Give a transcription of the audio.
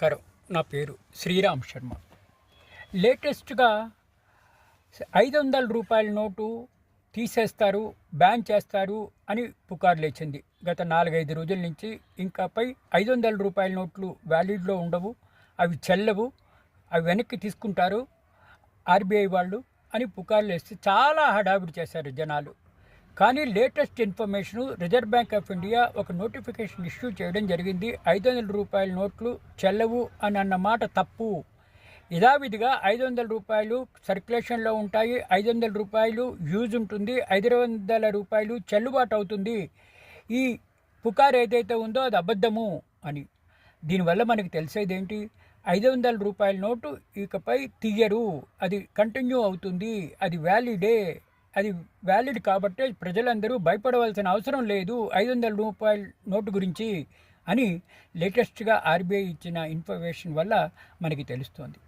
నమస్కారం నా పేరు శ్రీరామ్ శర్మ. లేటెస్ట్గా ఐదు వందల రూపాయల నోటు తీసేస్తారు బ్యాన్ చేస్తారు అని పుకారు లేచింది. గత నాలుగైదు రోజుల నుంచి ఇంకాపై ఐదు వందల రూపాయల నోట్లు వ్యాలిడ్లో ఉండవు అవి చెల్లవు అవి వెనక్కి తీసుకుంటారు ఆర్బీఐ వాళ్ళు అని పుకార్లు వేస్తే చాలా హడావిడి చేశారు జనాలు. కానీ latest information reserve bank of India ఒక నోటిఫికేషన్ ఇష్యూ చేయడం జరిగింది. ఐదు వందల రూపాయల నోట్లు చెల్లవు అని అన్న మాట తప్పు. యథావిధిగా ఐదు వందల రూపాయలు సర్క్యులేషన్లో ఉంటాయి. ఐదు వందల రూపాయలు యూజ్ ఉంటుంది. ఐదు వందల రూపాయలు చెల్లుబాటు అవుతుంది. ఈ పుకార్ ఏదైతే ఉందో అది అబద్ధము అని. దీనివల్ల మనకి తెలిసేది ఏంటి ఐదు వందల రూపాయల నోటు ఇకపై తీయరు. అది కంటిన్యూ అవుతుంది. అది వ్యాలిడే. అది వ్యాలిడ్ కాబట్టి ప్రజలందరూ భయపడవలసిన అవసరం లేదు. ఐదు వందల రూపాయల నోటు గురించి అని లేటెస్ట్గా ఆర్బీఐ ఇచ్చిన ఇన్ఫర్మేషన్ వల్ల మనకి తెలుస్తోంది.